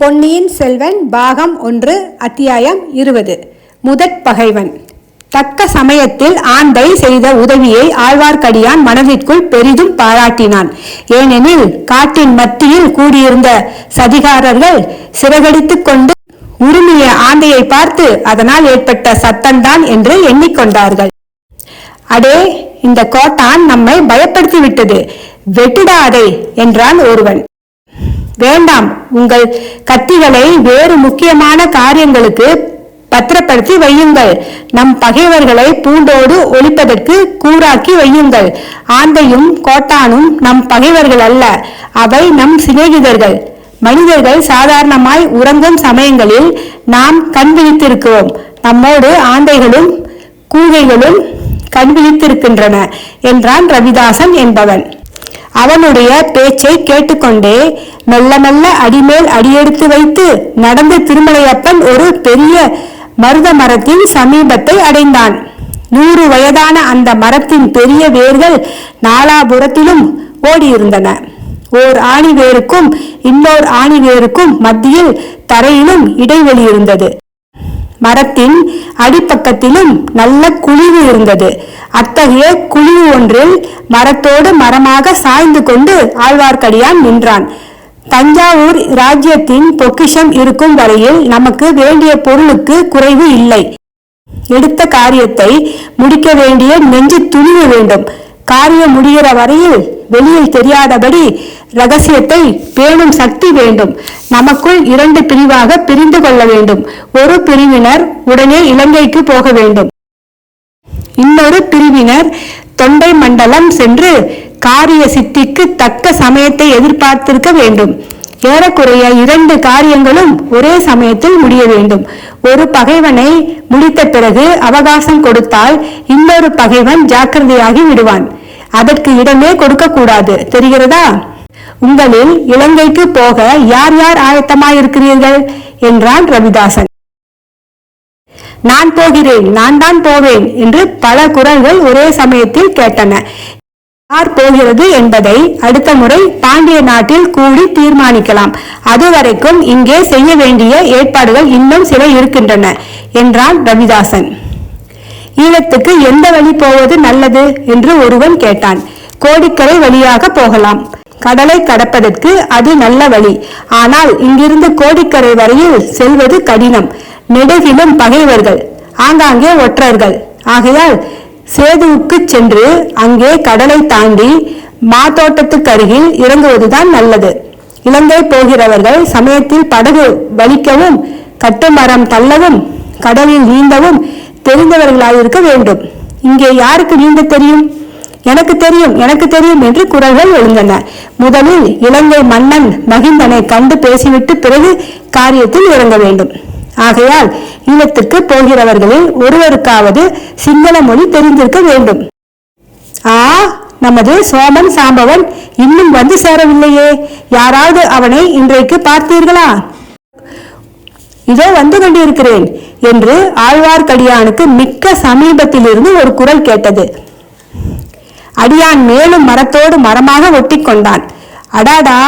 பொன்னியின் செல்வன் பாகம் ஒன்று அத்தியாயம் இருபது. முதற் பகைவன். தக்க சமயத்தில் ஆந்தை செய்த உதவியை ஆழ்வார்க்கடியான் மனதிற்குள் பெரிதும் பாராட்டினான். ஏனெனில் காட்டின் மத்தியில் கூடியிருந்த சதிகாரர்கள் சிறகடித்துக் கொண்டு உருமிய ஆந்தையை பார்த்து அதனால் ஏற்பட்ட சத்தம்தான் என்று எண்ணிக்கொண்டார்கள். அடே இந்த கோட்டான் நம்மை பயப்படுத்தி விட்டது வெட்டுடா அதை என்றான் ஒருவன். வேண்டாம். உங்கள் கத்திகளை வேறு முக்கியமான காரியங்களுக்கு பத்திரப்படுத்தி வையுங்கள். நம் பகைவர்களை பூண்டோடு ஒழிப்பதற்கு கூறாக்கி வையுங்கள். ஆந்தையும் கோட்டானும் நம் பகைவர்கள் அல்ல. அவை நம் சிநேகிதர்கள். மனிதர்கள் சாதாரணமாய் உறங்கும் சமயங்களில் நாம் கண் விழித்திருக்கிறோம். நம்மோடு ஆந்தைகளும் கூகைகளும் கண் விழித்திருக்கின்றன என்றான் ரவிதாசன் என்பவன். அவனுடைய பேச்சை கேட்டுக்கொண்டே மெல்ல மெல்ல அடிமேல் அடியெடுத்து வைத்து நடந்த திருமலையப்பன் ஒரு பெரிய மருத மரத்தின் சமீபத்தை அடைந்தான். நூறு வயதான அந்த மரத்தின் பெரிய வேர்கள் நாலாபுரத்திலும் ஓடியிருந்தன. ஓர் ஆணி வேருக்கும் இன்னொரு ஆணி வேருக்கும் மத்தியில் தரையிலும் இடைவெளி இருந்தது. மரத்தின் அடிப்பக்கத்திலும் நல்ல குழிவு இருந்தது. அத்தகைய குழிவு ஒன்றில் மரத்தோடு மரமாக சாய்ந்து கொண்டு ஆழ்வார்க்கடியான் நின்றான். தஞ்சாவூர் ராஜ்யத்தின் பொக்கிஷம் இருக்கும் வரையில் நமக்கு வேண்டிய பொருளுக்கு குறைவு இல்லை. எடுத்த காரியத்தை முடிக்க வேண்டிய நெஞ்சு துணிவு வேண்டும். காரியம் முடிகிற வரையில் வெளியில் தெரியாதபடி ரகசியத்தை பேணும் சக்தி வேண்டும். நமக்குள் இரண்டு பிரிவாக பிரிந்து கொள்ள வேண்டும். ஒரு பிரிவினர் உடனே இலங்கைக்கு போக வேண்டும். இன்னொரு பிரிவினர் தொண்டை மண்டலம் சென்று காரிய சித்திக்கு தக்க சமயத்தை எதிர்பார்த்திருக்க வேண்டும். ஏறக்குறைய இரண்டு காரியங்களும் ஒரே சமயத்தில் முடிய வேண்டும். ஒரு பகைவனை முடித்த பிறகு அவகாசம் கொடுத்தால் இன்னொரு பகைவன் ஜாக்கிரதையாகி விடுவான். அதற்கு இடமே கொடுக்க கூடாது தெரிகிறதா? உங்களில் இலங்கைக்கு போக யார் யார் ஆயத்தமாயிருக்கிறீர்கள்? என்றான் ரவிதாசன். நான் போகிறேன் நான் தான் போவேன் என்று பல குரல்கள் ஒரே சமயத்தில் கேட்டன. யார் போகிறது என்பதை அடுத்த முறை பாண்டிய நாட்டில் கூடி தீர்மானிக்கலாம். அதுவரைக்கும் இங்கே செய்ய வேண்டிய ஏற்பாடுகள் இன்னும் சில இருக்கின்றன என்றான் ரவிதாசன். ஈழத்துக்கு எந்த வழி போவது நல்லது என்று ஒருவன் கேட்டான். கோடிக்கரை வழியாக போகலாம். கடலை கடப்பதற்கு அது நல்ல வழி. ஆனால் இங்கிருந்து கோடிக்கரை வரையில் செல்வது கடினம். நெடுகிலும் பகைவர்கள் ஆங்காங்கே ஒற்றர்கள். ஆகையால் சேதுவுக்கு சென்று அங்கே கடலை தாண்டி மாத்தோட்டத்துக்கு அருகில் இறங்குவதுதான் நல்லது. இலங்கை போகிறவர்கள் சமயத்தில் படகு வலிக்கவும் கட்டுமரம் தள்ளவும் கடலில் நீந்தவும் தெரிந்தவர்களாயிருக்க வேண்டும். இங்கே யாருக்கு நீந்த தெரியும்? எனக்கு தெரியும் எனக்கு தெரியும் என்று குரல்கள் எழுந்தன முதலில் இலங்கை மன்னன் மகிந்தனை கண்டு பேசிவிட்டு பிறகு காரியத்தில் இறங்க வேண்டும். ஆகையால் ஈழத்துக்கு போகிறவர்களில் ஒருவருக்காவது சிங்கள மொழி தெரிந்திருக்க வேண்டும். ஆ நமது சோமன் சாம்பவன் இன்னும் வந்து சேரவில்லையே. யாராவது அவனை இன்றைக்கு பார்த்தீர்களா? இதோ வந்து கொண்டிருக்கிறேன் என்று ஆழ்வார்க்கடியானுக்கு மிக்க சமீபத்திலிருந்து ஒரு குரல் கேட்டது. அடியான் மேலும் மரத்தோடு மரமாக ஒட்டி கொண்டான் அடாடா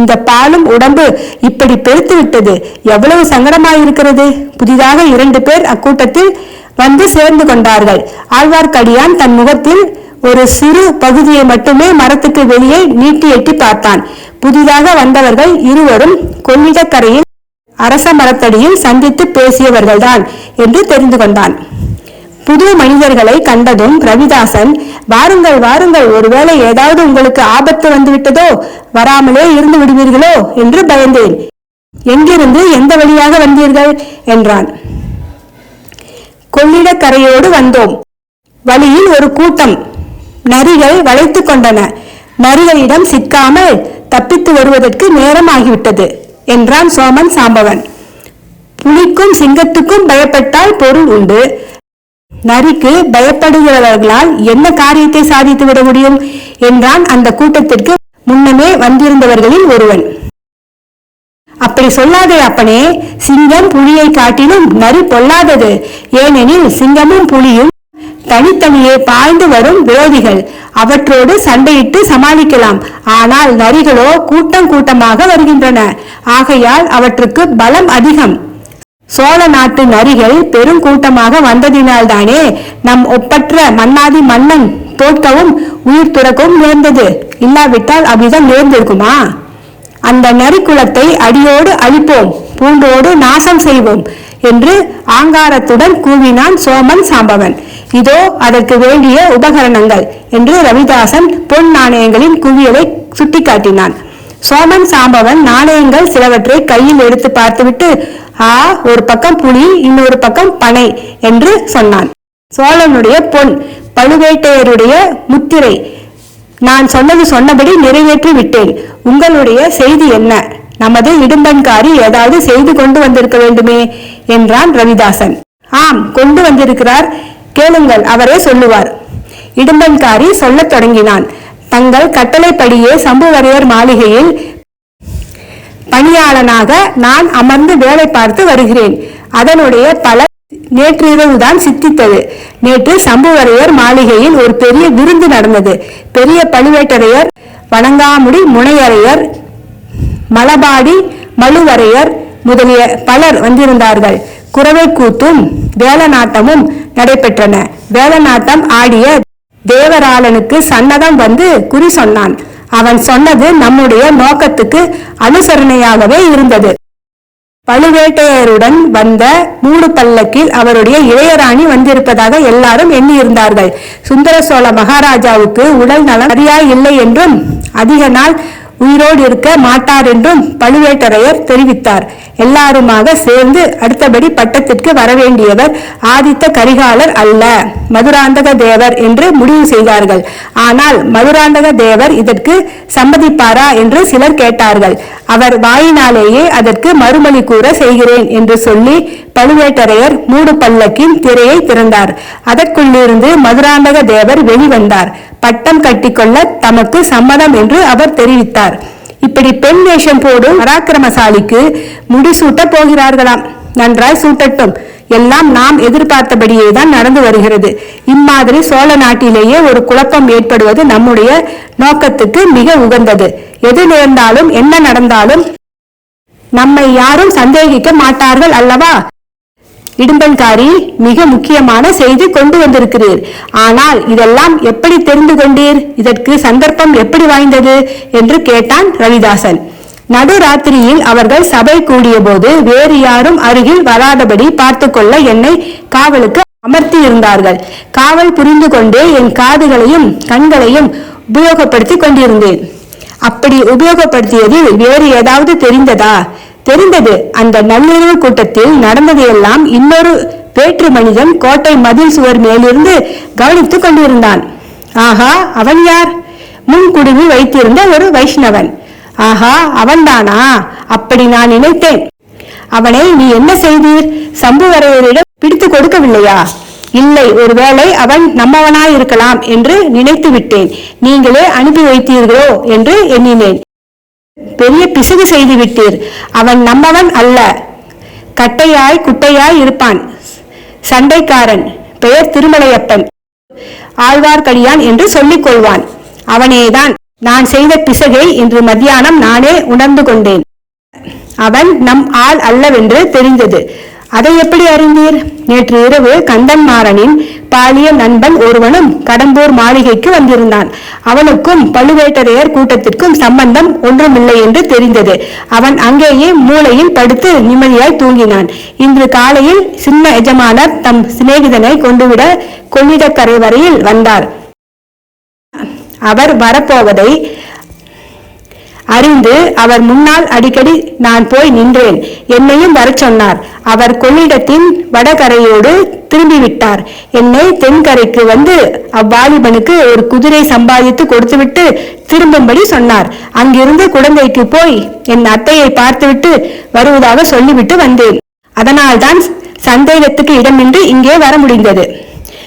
இந்த பாலும் உடம்பு இப்படி பெருத்து விட்டது. எவ்வளவு சங்கடமாயிருக்கிறது. புதிதாக இரண்டு பேர் அக்கூட்டத்தில் வந்து சேர்ந்து கொண்டார்கள். ஆழ்வார்க்கடியான் தன் முகத்தில் ஒரு சிறு பகுதியை மட்டுமே மரத்துக்கு வெளியே நீட்டி எட்டி பார்த்தான். புதிதாக வந்தவர்கள் இருவரும் கொள்ளிடக்கரையில் அரச மரத்தடியில் சந்தித்து பேசியவர்கள்தான் என்று தெரிந்து கொண்டான். புது மனிதர்களை கண்டதும் ரவிதாசன் வாருங்கள் வாருங்கள் ஒருவேளை ஏதாவது உங்களுக்கு ஆபத்து வந்து விட்டதோ வராமலே இருந்து விடுவீர்களோ? என்று பயந்தேன். எங்கிருந்து எந்த வழியாக வந்தீர்கள்? என்றான். கொள்ளிடக்கரையோடு வந்தோம். வழியில் ஒரு கூட்டம். நரிகள் வளைத்துக் கொண்டன. நரிகளிடம் சிக்காமல் தப்பித்து வருவதற்கு நேரம் ஆகிவிட்டது என்றான் சோமன் சாம்பவன். புலிக்கும் சிங்கத்துக்கும் பயப்பட்டால் பொருள் உண்டு. நரிக்கு பயப்படுகிறவர்களால் என்ன காரியத்தை சாதித்து விட முடியும் என்றான் அந்த கூட்டத்திற்கு முன்னமே வந்திருந்தவர்களில் ஒருவன். அப்படி சொல்லாதே அப்பனே சிங்கம் புலியை காட்டிலும் நரி பொல்லாதது. ஏனெனில் சிங்கமும் புலியும் தனித்தனியே பாய்ந்து வரும் விரோதிகள். அவற்றோடு சண்டையிட்டு சமாளிக்கலாம். ஆனால் நரிகளோ கூட்டம் கூட்டமாக வருகின்றன. ஆகையால் அவற்றுக்கு பலம் அதிகம். சோழ நாட்டு நரிகள் பெருங்கூட்டமாக வந்ததினால்தானே நம் ஒப்பற்ற மன்னாதி மன்னன் தோற்கவும் உயிர் துறக்கவும் நேர்ந்தது. இல்லாவிட்டால் அவ்விதம் நேர்ந்திருக்குமா? அந்த நரிக்குலத்தை அடியோடு அழிப்போம். பூண்டோடு நாசம் செய்வோம் என்று ஆங்காரத்துடன் கூவினான் சோமன் சாம்பவன். இதோ அதற்கு வேண்டிய உபகரணங்கள் என்று ரவிதாசன் பொன் நாணயங்களின் குவியலை சுட்டிக்காட்டினான். சோமன் சாம்பவன் நாணயங்கள் சிலவற்றை கையில் எடுத்து பார்த்துவிட்டு ஆ ஒரு பக்கம் புலி இன்னொரு பக்கம் பனை என்று சொன்னான். சோழனுடைய பொன் பழுவேட்டையருடைய முத்திரை. நான் சொன்னது சொன்னபடி நிறைவேற்றி விட்டேன் உங்களுடைய செய்தி என்ன? நமது இடும்பன்காரி ஏதாவது செய்து கொண்டு வந்திருக்க வேண்டுமே என்றான் ரவிதாசன். ஆம் கொண்டு வந்திருக்கிறார். கேளுங்கள் அவரே சொல்லுவார். இடும்பன்காரி சொல்லத் தொடங்கினான். தங்கள் கட்டளைப்படியே சம்புவரையர் மாளிகையில் பணியாளனாக நான் அமர்ந்து வேலை பார்த்து வருகிறேன். அதனுடைய பல நேற்றிரவுதான் சித்தித்தது. நேற்று சம்புவரையர் மாளிகையில் ஒரு பெரிய விருந்து நடந்தது. பெரிய பழுவேட்டரையர் வணங்காமுடி முனையரையர் மலபாடி மலுவரையர் முதலிய பலர் வந்திருந்தார்கள். குறவை கூத்தும் வேலநாட்டமும் நடைபெற்றன. வேலநாட்டம் ஆடிய தேவராளனுக்கு சன்னதம் வந்து குறி சொன்னான். அவன் சொன்னது நம்முடைய நோக்கத்துக்கு அனுசரணையாகவே இருந்தது. பழுவேட்டையருடன் வந்த மூடு பல்லக்கில் அவருடைய இளையராணி வந்திருப்பதாக எல்லாரும் எண்ணியிருந்தார்கள். சுந்தர சோழ மகாராஜாவுக்கு உடல் நலம் சரியாய் இல்லை என்றும் அதிக நாள் உயிரோடு இருக்க மாட்டார் என்றும் பழுவேட்டரையர் தெரிவித்தார். எல்லாருமாக சேர்ந்து அடுத்தபடி பட்டத்திற்கு வரவேண்டியவர் ஆதித்த கரிகாலர் அல்ல மதுராந்தக தேவர் என்று முடிவு செய்தார்கள். ஆனால் மதுராந்தக தேவர் இதற்கு சம்மதிப்பாரா என்று சிலர் கேட்டார்கள். அவர் வாயினாலேயே அதற்கு மறுமொழி கூற செய்கிறேன் என்று சொல்லி பழுவேட்டரையர் மூடு பல்லக்கின் திரையை திறந்தார். அதற்குள்ளிருந்து மதுராந்தக தேவர் வெளிவந்தார். பட்டம் கட்டிக்கொள்ள தமக்கு சம்மதம் என்று அவர் தெரிவித்தார். இப்படி பெண் வேஷம் போடும் பராக்கிரமசாலிக்கு முடிசூட்ட போகிறார்களாம். நன்றாய் சூட்டட்டும். எல்லாம் நாம் எதிர்பார்த்தபடியே தான் நடந்து வருகிறது. இம்மாதிரி சோழ நாட்டிலேயே ஒரு குழப்பம் ஏற்படுவது நம்முடைய நோக்கத்துக்கு மிக உகந்தது. எது நேர்ந்தாலும் என்ன நடந்தாலும் நம்மை யாரும் சந்தேகிக்க மாட்டார்கள் அல்லவா? இடும்பன்காரி மிக முக்கியமான செய்தி கொண்டு வந்திருக்கிறீர். ஆனால் இதெல்லாம் எப்படி தெரிந்து கொண்டீர்? இதற்கு சந்தர்ப்பம் எப்படி வாய்ந்தது? என்று கேட்டான் ரவிதாசன். நடுராத்திரியில் அவர்கள் சபை கூடிய போது வேறு யாரும் அருகில் வராதபடி பார்த்து கொள்ள என்னை காவலுக்கு அமர்த்தி இருந்தார்கள் காவல் புரிந்து கொண்டே என் காதுகளையும் கண்களையும் உபயோகப்படுத்தி கொண்டிருந்தேன். அப்படி உபயோகப்படுத்தியதில் வேறு ஏதாவது தெரிந்ததா? தெரிந்தது. அந்த நள்ளிரவு கூட்டத்தில் நடந்ததையெல்லாம் இன்னொரு வேற்று மனிதன் கோட்டை மதில் சுவர் மேலிருந்து கவனித்துக் கொண்டிருந்தான். ஆஹா அவன் யார்? முன்குடுமி வைத்திருந்த ஒரு வைஷ்ணவன். ஆஹா அவன்தானா? அப்படி நான் நினைத்தேன். அவனை நீ என்ன செய்தீர்? சம்புவரையரிடம் பிடித்து கொடுக்கவில்லையா? இல்லை ஒருவேளை அவன் நம்மவனாயிருக்கலாம் என்று நினைத்து விட்டேன் நீங்களே அனுப்பி வைத்தீர்களோ? என்று எண்ணினேன். பெரிய பிசுகு செய்து விட்டீர் அவன் நம்மவன் அல்ல. கட்டையாய் குட்டையாய் இருப்பான். சண்டைக்காரன் பெயர் திருமலையப்பன். ஆழ்வார்க்கடியான் என்று சொல்லிக் கொள்வான் அவனேதான் நான் செய்த பிசகை இன்று மத்தியானம் நானே உணர்ந்து கொண்டேன். அவன் நம் ஆள் அல்லவென்று தெரிந்தது. அதை எப்படி அறிந்தீர்? நேற்று இரவு கந்தன்மாறனின் பாலிய நண்பன் ஒருவனும் கடம்பூர் மாளிகைக்கு வந்திருந்தான். அவனுக்கும் பழுவேட்டரையர் கூட்டத்திற்கும் சம்பந்தம் ஒன்றுமில்லை என்று தெரிந்தது. அவன் அங்கேயே மூலையில் படுத்து நிம்மதியாய் தூங்கினான். இன்று காலையில் சின்ன எஜமானர் தம் சிநேகிதனை கொண்டுவிட கொள்ளிடக்கரை வரையில் வந்தார். அவர் வரப்போவதை அறிந்து அவர் முன்னால் அடிக்கடி நான் போய் நின்றேன். என்னையும் வரச் சொன்னார். அவர் கொள்ளிடத்தின் வடகரையோடு திரும்பிவிட்டார். என்னை தென்கரைக்கு வந்து அவ்வாலிபனுக்கு ஒரு குதிரை சம்பாதித்து கொடுத்துவிட்டு திரும்பும்படி சொன்னார். அங்கிருந்து குழந்தைக்கு போய் என் அத்தையை பார்த்துவிட்டு வருவதாக சொல்லிவிட்டு வந்தேன். அதனால்தான் சந்தேகத்துக்கு இடமின்றி இங்கே வர முடிந்தது.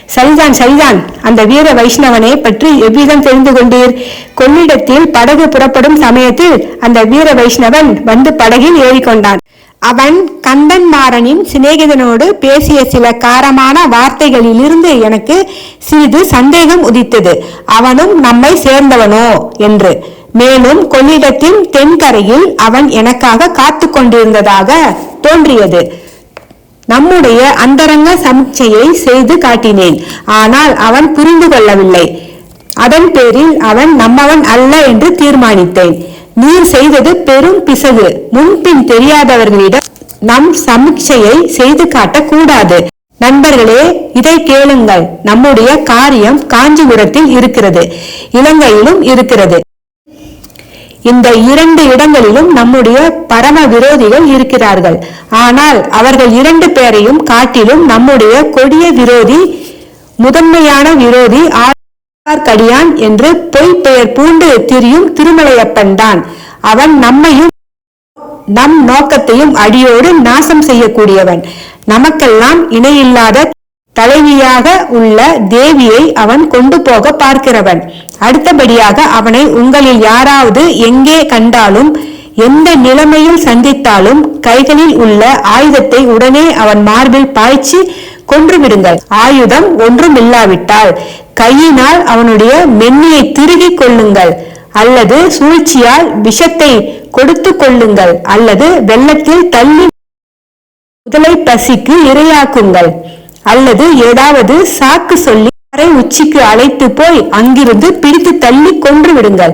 சரிதான் சரிதான் அந்த வீர வைஷ்ணவனை பற்றி எவ்விதம் தெரிந்து கொண்டீர்? கொள்ளிடத்தில் படகு புறப்படும் சமயத்தில் அந்த வீர வைஷ்ணவன் வந்து படகில் ஏறிக்கொண்டான். அவன் கந்தன்மாறனின் சிநேகிதனோடு பேசிய சில காரமான வார்த்தைகளிலிருந்து எனக்கு சிறிது சந்தேகம் உதித்தது. அவனும் நம்மை சேர்ந்தவனோ? என்று. மேலும் கொள்ளிடத்தின் தென்கரையில் அவன் எனக்காக காத்து கொண்டிருந்ததாக தோன்றியது. நம்முடைய அந்தரங்க சமிச்சையை செய்து காட்டினேன். ஆனால் அவன் புரிந்து கொள்ளவில்லை. அதன் பேரில் அவன் நம்மவன் அல்ல என்று தீர்மானித்தேன். நீர் செய்தது பெரும் பிசகு. முன்பின் தெரியாதவர்களிடம் நம் சமிச்சையை செய்து காட்டக் கூடாது நண்பர்களே இதை கேளுங்கள். நம்முடைய காரியம் காஞ்சிபுரத்தில் இருக்கிறது. இலங்கையிலும் இருக்கிறது. இந்த இரண்டு இடங்களிலும் நம்முடைய பரம விரோதிகள் இருக்கிறார்கள். ஆனால் அவர்கள் இரண்டு பேரையும் காட்டிலும் நம்முடைய கொடிய விரோதி முதன்மையான விரோதி ஆழ்வார்க்கடியான் என்று பொய் பெயர் பூண்டு திரியும் திருமலையப்பன் தான். அவன் நம்மையும் நம் நோக்கத்தையும் அடியோடு நாசம் செய்யக்கூடியவன். நமக்கெல்லாம் இணையில்லாத தலைவியாக உள்ள தேவியை அவன் கொண்டு போக பார்க்கிறவன். அடுத்தபடியாக அவனை உங்களில் யாராவது எங்கே கண்டாலும் எந்த நிலைமையில் சந்தித்தாலும் கைகளில் உள்ள ஆயுதத்தை உடனே அவன் மார்பில் பாய்ச்சி கொன்று விடுங்கள் ஆயுதம் ஒன்றும் இல்லாவிட்டால் கையினால் அவனுடைய மென்னியை திருகிக் கொள்ளுங்கள். அல்லது சூழ்ச்சியால் விஷத்தை கொடுத்து கொள்ளுங்கள். அல்லது வெள்ளத்தில் தள்ளி முதலை பசிக்கு இரையாக்குங்கள். அல்லது ஏதாவது சாக்கு சொல்லி அரை உச்சிக்கு அழைத்து போய் அங்கிருந்து பிடித்து தள்ளி கொன்று விடுங்கள்.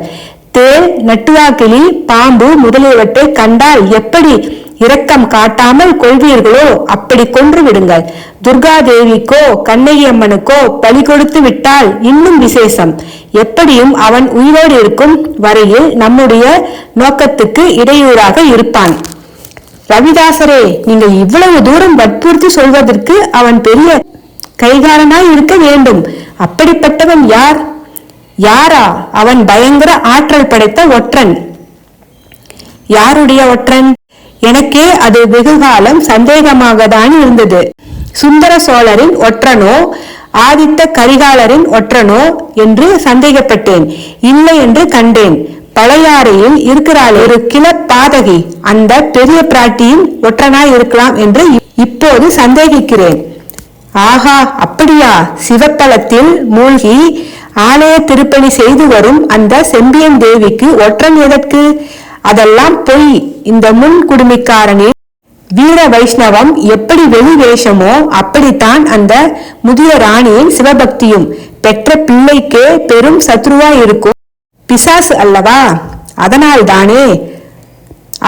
தேள் நட்டுவாக்கிளி பாம்பு முதலியவற்றை கண்டால் எப்படி இரக்கம் காட்டாமல் கொள்வீர்களோ அப்படி கொன்று விடுங்கள். துர்கா தேவிக்கோ கண்ணகி அம்மனுக்கோ பலி கொடுத்து விட்டால் இன்னும் விசேஷம். எப்படியும் அவன் உயிரோடு இருக்கும் வரையில் நம்முடைய நோக்கத்துக்கு இடையூறாக இருப்பான். ரவிதாசரே நீங்கள் இவ்வளவு தூரம் வற்புறுத்தி சொல்வதற்கு அவன் பெரிய கைகாரனாய் இருக்க வேண்டும். அப்படிப்பட்டவன் யார்? யாரா? அவன் பயங்கர ஆற்றல் படைத்த ஒற்றன். யாருடைய ஒற்றன்? எனக்கே அது வெகுகாலம் சந்தேகமாக தான் இருந்தது. சுந்தர சோழரின் ஒற்றனோ ஆதித்த கரிகாலரின் ஒற்றனோ என்று சந்தேகப்பட்டேன். இல்லை என்று கண்டேன். பழையாறையில் இருக்கிறாள். ஒரு கிள பாதகி. அந்த பெரிய பிராட்டியின் ஒற்றனாய் இருக்கலாம் என்று இப்போது சந்தேகிக்கிறேன். ஆஹா அப்படியா? சிவத்தலத்தில் மூழ்கி ஆலய திருப்பணி செய்து வரும் அந்த செம்பியன் தேவிக்கு ஒற்றன் எதற்கு? அதெல்லாம் பொய். இந்த முன் குடுமிக்காரனின் வீர வைஷ்ணவம் எப்படி வெளி வேஷமோ அப்படித்தான் அந்த முதிய ராணியின் சிவபக்தியும். பெற்ற பிள்ளைக்கே பெரும் சத்ருவா இருக்கும். பிசாசு அல்லவா? அதனால் தானே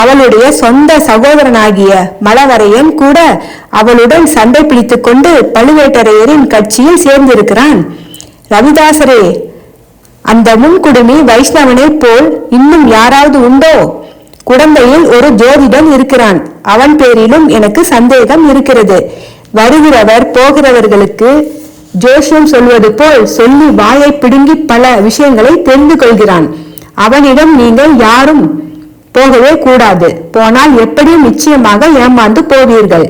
அவளுடைய சொந்த சகோதரனாகிய மலவரையன் கூட அவளுடன் சண்டை பிடித்து கொண்டு பழுவேட்டரையரின் கட்சியில் சேர்ந்திருக்கிறான். ரவிதாசரே அந்த முன்குடுமி வைஷ்ணவனைப் போல் இன்னும் யாராவது உண்டோ? குடந்தையில் ஒரு ஜோதிடன் இருக்கிறான். அவன் பேரிலும் எனக்கு சந்தேகம் இருக்கிறது. வருகிறவர் போகிறவர்களுக்கு ஜோஷியம் சொல்வது போல் சொல்லி வாயை பிடுங்கி பல விஷயங்களை தெரிந்து கொள்கிறான். அவனிடம் நீங்கள் யாரும் போகவே கூடாது. போனால் எப்படியும் நிச்சயமாக ஏமாந்து போவீர்கள்?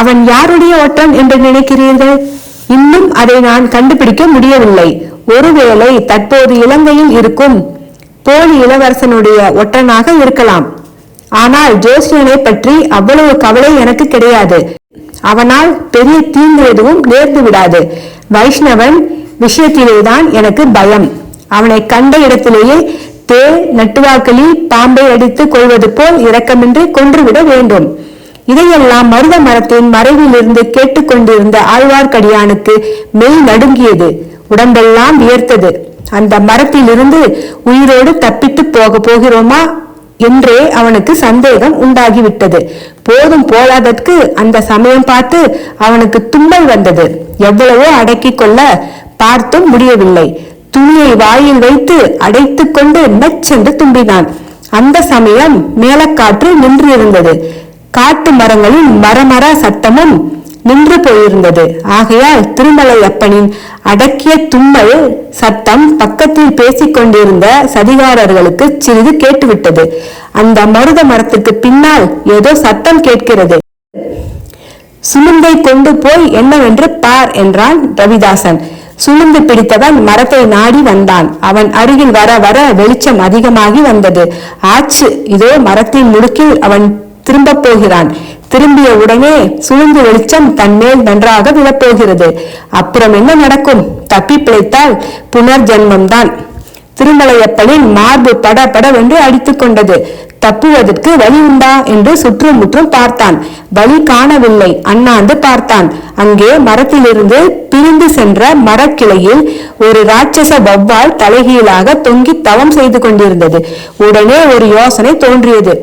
அவன் யாருடைய ஓட்டம் என்று நினைக்கிறீர்கள்? இன்னும் அதை நான் கண்டுபிடிக்க முடியவில்லை. ஒருவேளை தற்போது இலங்கையில் இருக்கும் போலி இளவரசனுடைய ஒற்றனாக இருக்கலாம். ஆனால் ஜோசியனை பற்றி அவ்வளவு கவலை எனக்கு கிடையாது. அவனால் பெரிய தீங்கு எதுவும் நேர்ந்து விடாது. வைஷ்ணவன் விஷயத்திலேதான் எனக்கு பயம். அவனை கண்ட இடத்திலேயே தேள் நட்டுவாக்களி பாம்பை அடித்து கொள்வது போல் இரக்கமின்றி கொன்றுவிட வேண்டும். இதையெல்லாம் மருத மரத்தின் மறைவிலிருந்து கேட்டுக்கொண்டிருந்த ஆழ்வார்க்கடியானுக்கு மெய் நடுங்கியது. உடம்பெல்லாம் வியர்த்தது. அந்த மரத்திலிருந்து உயிரோடு தப்பித்து போக போகிறோமா? என்றே அவனுக்கு சந்தேகம் உண்டாகிவிட்டது. போதும் போதாதற்கு அந்த சமயம் பார்த்து அவனுக்கு தும்மல் வந்தது. எவ்வளவோ அடக்கிக் கொள்ள பார்த்தும் முடியவில்லை. துணியை வாயில் வைத்து அடைத்துக் கொண்டு நச்சென்று தும்பினான். அந்த சமயம் மேலக்காற்று நின்றிருந்தது. காட்டு மரங்களின் மரமர சத்தமும் நின்று போயிருந்தது. ஆகையால் திருமலை அப்பனின் அடக்கிய தும்மல் சத்தம் பக்கத்தில் பேசிக் கொண்டிருந்த சதிகாரர்களுக்கு சிறிது கேட்டுவிட்டது. அந்த மருத மரத்துக்கு பின்னால் ஏதோ சத்தம் கேட்கிறது. சுமந்தை கொண்டு போய் என்னவென்று பார் என்றான் ரவிதாசன். சுமந்து பிடித்தவன் மரத்தை நாடி வந்தான். அவன் அருகில் வர வர வெளிச்சம் அதிகமாகி வந்தது. ஆச்சு இதோ மரத்தின் முடுக்கில் அவன் திரும்பப் போகிறான். திரும்பிய உடனே சூழ்ந்து வெளிச்சம் தன்மேல் நன்றாக விழப்போகிறது. அப்புறம் என்ன நடக்கும்? தப்பி பிழைத்தால் புனர்ஜென்மம்தான். திருமலையப்பனின் மார்பு பட படவென்று அடித்துக் கொண்டது. தப்புவதற்கு வழி உண்டா என்று சுற்றும் முற்றும் பார்த்தான். வழி காணவில்லை. அண்ணாந்து பார்த்தான். அங்கே மரத்திலிருந்து பிரிந்து சென்ற மரக்கிளையில் ஒரு ராட்சச வௌவால் தலைகீழாக தொங்கி தவம் செய்து கொண்டிருந்தது. உடனே ஒரு யோசனை தோன்றியது.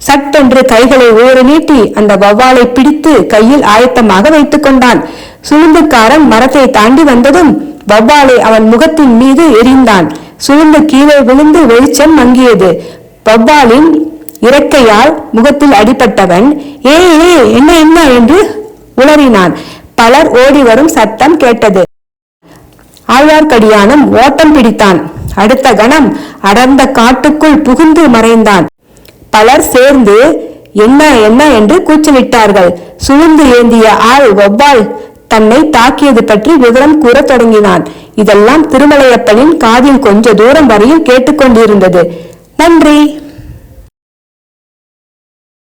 சட்டென்று கைகளை ஓர நீட்டி அந்த வௌவாலை பிடித்து கையில் ஆயத்தமாக வைத்துக் கொண்டான் சுளுந்துக்காரன் மரத்தை தாண்டி வந்ததும் வௌவாலை அவன் முகத்தின் மீது எரிந்தான். சுளுந்து கீழே விழுந்து வெளிச்சம் மங்கியது. வௌவாலின் இறக்கையால் முகத்தில் அடிபட்டவன் ஏ ஏ என்ன என்ன? என்று உளறினான். பலர் ஓடி வரும் சத்தம் கேட்டது. ஆழ்வார்க்கடியானும் ஓட்டம் பிடித்தான். அடுத்த கணம் அடர்ந்த காட்டுக்குள் புகுந்து மறைந்தான். பலர் சேர்ந்து என்ன என்ன? என்று கூச்சலிட்டார்கள் சுழ்ந்து ஏந்திய ஆள் வௌவால் தன்னை தாக்கியது பற்றி விவரம் கூறத் தொடங்கினான். இதெல்லாம் திருமலையப்பனின் காதில் கொஞ்ச தூரம் வரையில் கேட்டுக்கொண்டிருந்தது. நன்றி.